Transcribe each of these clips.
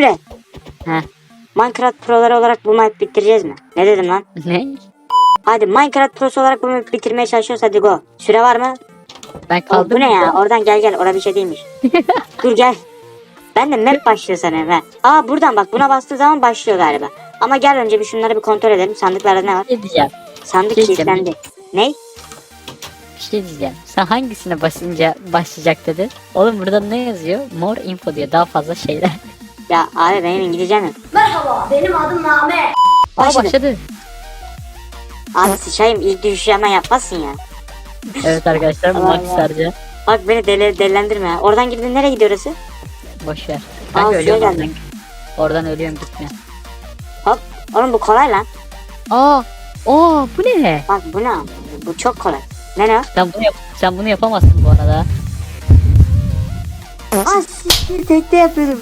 Emre. Heh. Minecraft proları olarak bu map bitireceğiz mi? Ne dedim lan? Ne? Hadi Minecraft prosu olarak bu map bitirmeye çalışıyoruz hadi go. Süre var mı? Ben Oğlum, kaldım. bu ne ya? Oradan gel gel. Orada bir şey değilmiş. Dur gel. Ben de map başlıyor sanıyorum ha. Aa buradan bak buna bastığı zaman başlıyor galiba. Ama gel önce bir şunları bir kontrol edelim. Sandıklarda ne var? Bir şey diyeceğim. Sandık Şey kilitlendi. Ne? Bir şey diyeceğim. Sen hangisine basınca başlayacak dedi? Oğlum burada ne yazıyor? More info diyor. Daha fazla şeyler. Ya abi benim İngilizcem yok. Merhaba, benim adım Name. Aa Başladı. başladı. Abi sıçayım ilk düşüşü hemen yapmazsın ya. Evet arkadaşlar Allah Max. Sarca. Bak beni deli, delilendirme ya. Oradan girdin nereye gidiyor orası? Boş ver. Aa, Ben suya ölüyorum oradan. Oradan ölüyorum gitme. Hop. Oğlum bu kolay lan. Aa! Oo bu ne? Bak bu ne? Bu çok kolay. Ne ne? Sen bunu yap sen bunu yapamazsın bu arada. Aa siktir tekte yapıyordum.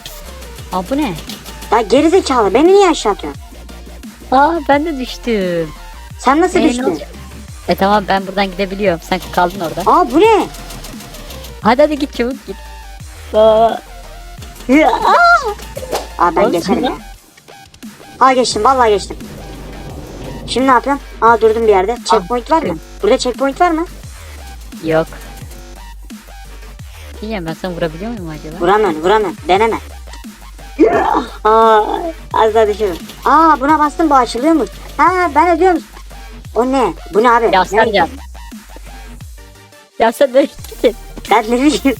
Aa bu ne? Ya gerizekalı beni niye aşağı atıyorsun? Aa ben de düştüm. Sen nasıl Ee, ne düştün? olacak? E tamam ben buradan gidebiliyorum. Sen kaldın orada. Aa bu ne? Hadi hadi git çabuk git. Aa, Aa ben Oğlum, geçerim sen ya. Aa geçtim vallahi geçtim. Şimdi ne yapıyorum? Aa durdum bir yerde. Checkpoint var mı? Burada checkpoint var mı? yok. Diyeceğim ben sana vurabiliyor muyum acaba? Vuramıyorum vuramıyorum. Deneme. Aa az daha düşürdüm. Aa buna bastım bu açılıyormuş. Ha ben ödüyorum. O ne? Bu ne abi? Ya Ne? Sercan. Ya sen de gittin. Ben ne bileyim.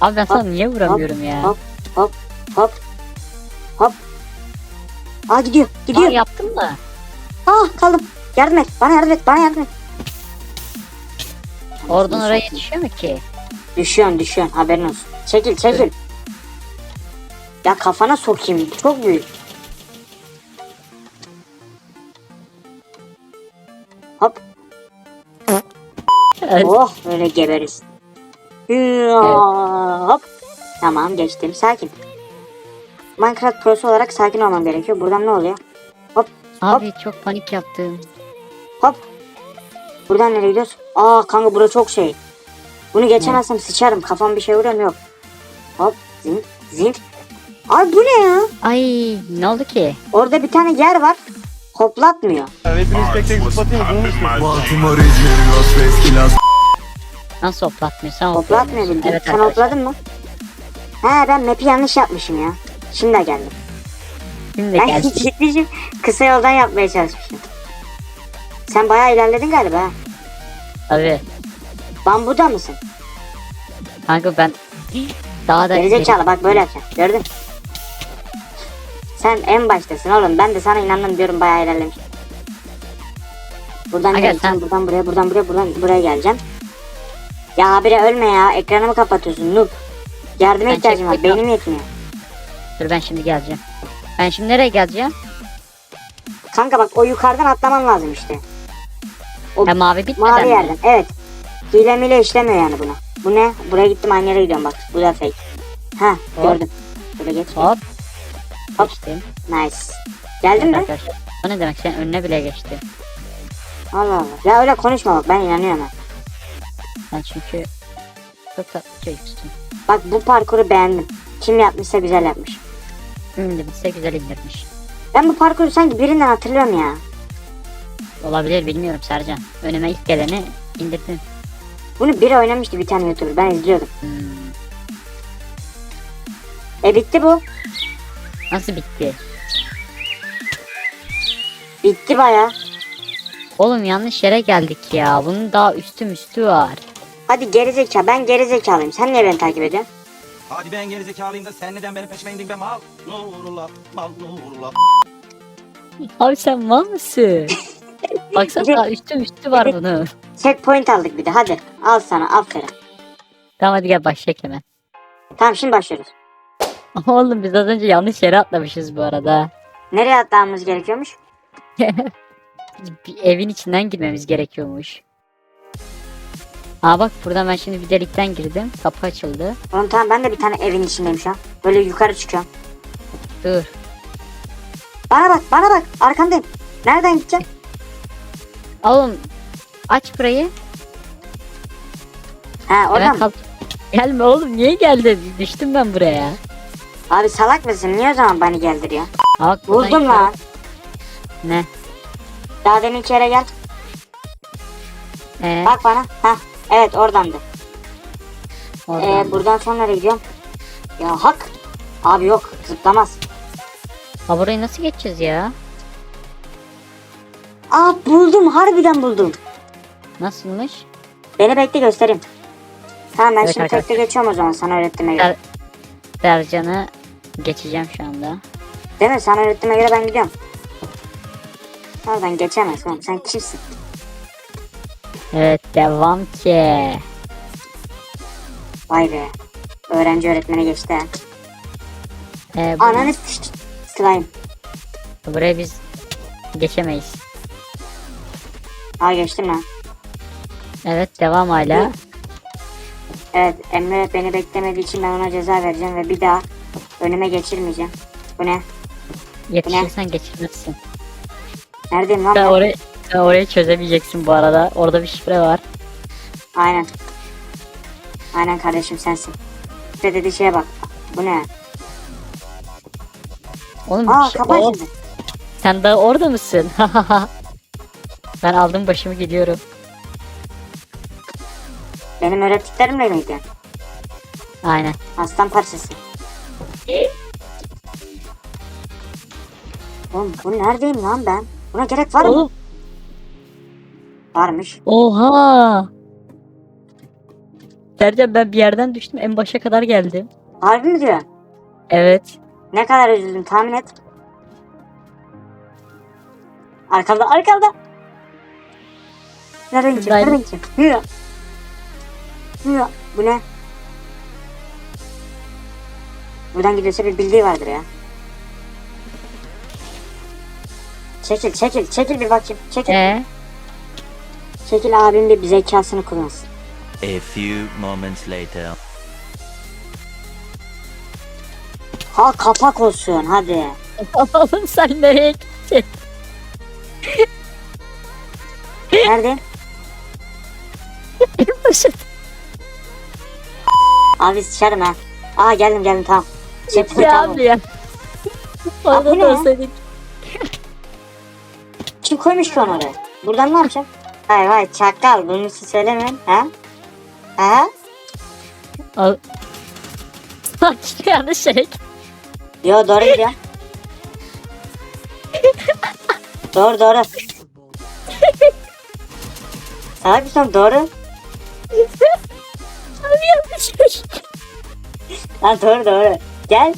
Abi ben sana niye vuramıyorum ya? Hop hop hop hop. Aa gidiyor Aa, gidiyor. yaptım da. Ah kaldım. Yardım et. Bana yardım et. Bana yardım et. Oradan oraya yetişiyor mu ki? Düşüyorsun düşüyorsun haberin olsun. Çekil çekil. Ya kafana sokayım. Çok büyük. Hop. Evet. Oh böyle geberiz. Hop. Tamam geçtim. Sakin. Minecraft prosu olarak sakin olmam gerekiyor. Buradan ne oluyor? Abi çok panik yaptım. Hop. Buradan nereye gidiyoruz? Aa kanka bura çok şey. Bunu geçemezsem sıçarım. Kafam bir şey vuruyor? Yok. Hop. Zint. Zint. Ay bu ne ya? Ay ne oldu ki? Orada bir tane yer var. Hoplatmıyor. Hepiniz tek tek zıplatayım Nasıl hoplatmıyor? Sen Hoplatmıyor bildiğin. Evet Sen arkadaşlar. hopladın mı? He ben map'i yanlış yapmışım ya. Şimdi geldim. Şimdi Ben geldik. gitmişim. Kısa yoldan yapmaya çalışmışım. Sen bayağı ilerledin galiba. ha. Tabii. Bambuda mısın? Kanka ben daha da Gerizekalı bak böyle yapacağım. Gördün. Sen en baştasın oğlum. Ben de sana inandım diyorum bayağı ilerlemiş. Buradan Aga, geleceğim. sen- Buradan buraya, buradan buraya, buradan buraya geleceğim. Ya habire ölme ya. Ekranımı kapatıyorsun noob. Yardıma Ben ihtiyacım var. Beynim yetmiyor. Dur ben şimdi geleceğim. Ben şimdi nereye geleceğim? Kanka bak o yukarıdan atlaman lazım işte. O Ha mavi bitmeden mavi mi? yerden. Evet. Hile mile işlemiyor yani buna. Bu ne? Buraya gittim aynı yere gidiyorum bak. Bu da fake. Ha gördüm. Geç. geç. Hop. Geçtim. Nice. Geldin mi? arkadaşlar. O ne demek? Sen önüne bile geçti. Allah Allah. Ya öyle konuşma bak ben inanıyorum ha. Sen çünkü çok tatlı çocuksun. Bak bu parkuru beğendim. Kim yapmışsa güzel yapmış. İndirmişse güzel indirmiş. Ben bu parkuru sanki birinden hatırlıyorum ya. Olabilir bilmiyorum Sercan. Önüme ilk geleni indirdim. Bunu biri oynamıştı bir tane YouTuber. Ben izliyordum. Hmm. E bitti bu. Nasıl bitti? Bitti baya. Oğlum yanlış yere geldik ya. Bunun daha üstü üstü var. Hadi gerizekalı. Ben gerizekalıyım. Sen niye beni takip ediyorsun? Hadi ben gerizekalıyım da sen neden benim peşime indin be mal? Nurullah, mal nurullah. Abi sen mal mısın? Baksana daha üstü üstü var bunun. Checkpoint aldık bir de. Hadi. Al sana. Aferin. Tamam hadi gel başlayalım hemen. Tamam şimdi başlıyoruz. Oğlum biz az önce yanlış yere atlamışız bu arada. Nereye atlamamız gerekiyormuş? Bir evin içinden girmemiz gerekiyormuş. Aa bak buradan ben şimdi bir delikten girdim. Kapı açıldı. Oğlum tamam ben de bir tane evin içindeyim şu an. Böyle yukarı çıkıyorum. Dur. Bana bak bana bak. Arkandayım. Nereden gideceğim? Oğlum aç burayı. Ha Hemen oradan mı? kal- Gelme oğlum niye geldin? Düştüm ben buraya. Abi salak mısın? Niye o zaman bani geldiriyor? Bak Buldum lan. Ne? Daha demin kere gel. Ee, Bak bana. Hah. Evet oradandı. oradan. Ee, buradan sonra nereye gidiyorum? Ya hak. Abi yok zıplamaz. Ha burayı nasıl geçeceğiz ya? Aa buldum harbiden buldum. Nasılmış? Beni bekle göstereyim. Tamam ben Evet, şimdi tekte geçiyorum o zaman sana öğrettiğime göre. Der, Dercan'ı geçeceğim şu anda. Değil mi? Sana öğrettiğime göre ben gidiyorum. Oradan geçemez oğlum sen kimsin? Evet devam ki. Vay be. Öğrenci öğretmene geçti ha. Ee, bu- Ananı. Slime. buraya biz geçemeyiz. Aa geçtim lan. Evet devam hala. Evet Emre beni beklemediği için ben ona ceza vereceğim ve bir daha önüme geçirmeyeceğim. Bu ne? Yetişirsen geçirmezsin. Neredeyim lan Sen ben? orayı, sen orayı çözemeyeceksin bu arada. Orada bir şifre var. Aynen. Aynen kardeşim sensin. İşte dediği şeye bak. Bu ne? Oğlum Aa şey- kapan Oo, şimdi. sen daha orada mısın? ben aldım başımı gidiyorum. Benim öğrettiklerimle mi gidiyorsun? Aynen. Aslan parçası. Oğlum bu neredeyim lan ben? Buna gerek var mı? Oğlum. Varmış. Oha. Dercan ben bir yerden düştüm en başa kadar geldim. Harbi mi diyor? Evet. Ne kadar üzüldüm tahmin et. Arkamda arkamda. Nereden gideceğim? Buradaydım. Nereden gideceğim? Yürü. Yürü. Bu ne? Buradan gidiyorsa bir bildiği vardır ya. Çekil çekil çekil bir bakayım. Çekil. Ee, Çekil abim bir zekasını kullansın. A few moments later. Ha kapak olsun hadi. oğlum sen nereye gittin? Nerede? Başa. Abi sıçarım ha. Aa geldim geldim tamam. Çekil Ya tamam. abi ya. Orada ne? da olsaydık. Kim koymuş ki onu oraya? Buradan ne yapacağım? Vay vay çakal bunu siz söylemeyin ha? Ha? Al. Sanki yanlış şey. Yo doğru gidiyor. doğru doğru. Salak mısın doğru? Lan doğru doğru. Gel.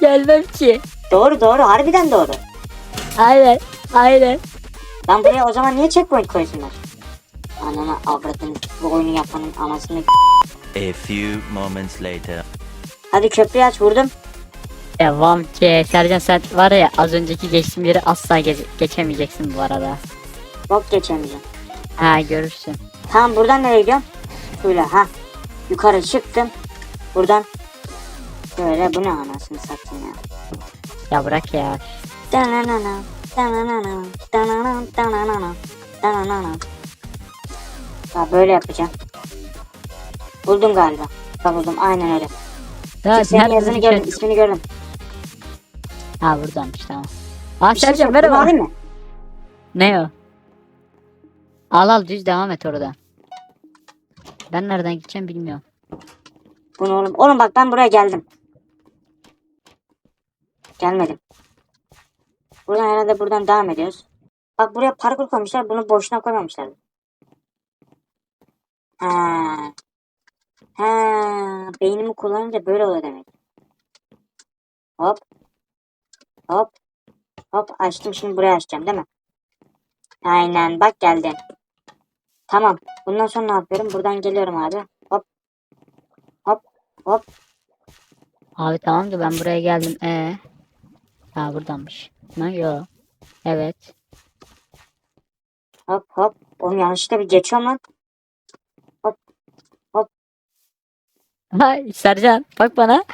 Gelmem ki. Doğru doğru harbiden doğru. Aynen. Aynen. Lan buraya o zaman niye checkpoint koysunlar? Anana avradını bu oyunu yapanın anasını A few moments later. Hadi köprüyü aç vurdum. Devam ki. Sercan sen var ya az önceki geçtiğim yeri asla ge- geçemeyeceksin bu arada. Bok geçemeyeceğim. Ha görürsün. Tamam buradan nereye gidiyorum? Şöyle ha. Yukarı çıktım. Buradan böyle bu ne anasını satayım ya. Ya bırak ya. Dananana, dananana, dananana, dananana, dananana. Ha böyle yapacağım. Buldum galiba. Ha buldum aynen öyle. Ya, Senin yazını gördüm, şey- ismini gördüm. Ha buradanmış tamam. Aa Bir şey Sercan merhaba. Ne o? Al al düz devam et orada. Ben nereden gideceğim bilmiyorum. Bunu oğlum. Oğlum bak ben buraya geldim. Gelmedim. Buradan herhalde buradan devam ediyoruz. Bak buraya parkur koymuşlar. Bunu boşuna koymamışlar. Ha. Ha. Beynimi kullanınca böyle oluyor demek. Hop. Hop. Hop açtım şimdi buraya açacağım değil mi? Aynen bak geldi. Tamam. Bundan sonra ne yapıyorum? Buradan geliyorum abi. Hop. Hop. Hop. Abi tamam da ben buraya geldim. Ee. Ha buradanmış. Ha yo. Evet. Hop hop. Oğlum yanlışlıkla bir geçiyorum lan. Ha Sercan bak bana.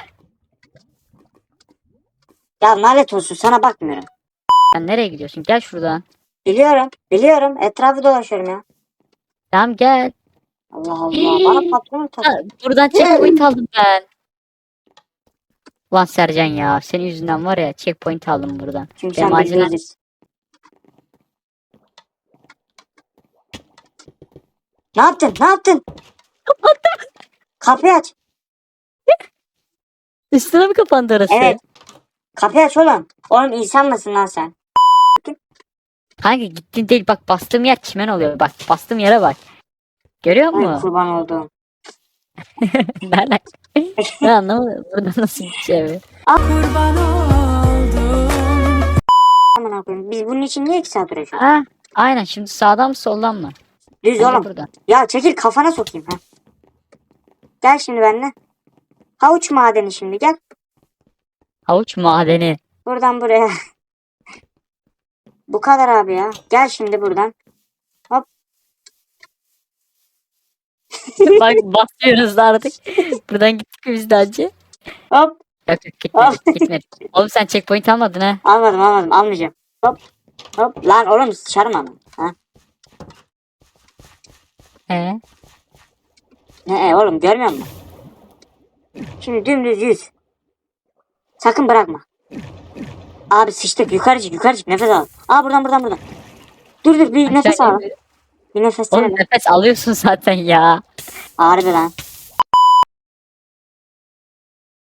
Ya lanet olsun sana bakmıyorum. Sen nereye gidiyorsun? Gel şuradan. Biliyorum. Biliyorum. Etrafı dolaşıyorum ya. Tamam gel. Allah Allah. Bana buradan checkpoint aldım ben. Ulan Sercan ya senin yüzünden var ya checkpoint aldım buradan. Çünkü Benim acilen- bildiğiniz. Ne yaptın? Ne yaptın? Kapıyı aç. Üstüne mi kapandı orası? Evet. Kapıyı aç oğlum. Oğlum insan mısın lan sen? Kanka gittin değil bak bastığım yer çimen oluyor bak bastığım yere bak. Görüyor Ay musun? kurban olduğum. Nereden? ben anlamadım. Burada nasıl bir şey? Aman koyayım. Biz bunun için niye iki saat uğraşıyoruz? Ha, aynen şimdi sağdan mı soldan mı? Düz Bence oğlum. Buradan. Ya çekil kafana sokayım ha. Gel şimdi benimle. Havuç madeni şimdi gel. Havuç madeni. Buradan buraya. Bu kadar abi ya. Gel şimdi buradan. bak basıyoruz da artık. Buradan gittik biz de acı? Hop. Yok yok gitmedik gitmedik. Oğlum sen checkpoint almadın ha. Almadım almadım almayacağım. Hop. Hop. Lan oğlum sıçarım ama. Ha? Ee? Ne e, oğlum görmüyor musun? Şimdi dümdüz yüz. Sakın bırakma. Abi sıçtık yukarı çık yukarı çık nefes al. Aa buradan buradan buradan. Dur dur bir nefes al. Bir nefes Oğlum al. nefes alıyorsun zaten ya. Harbi lan.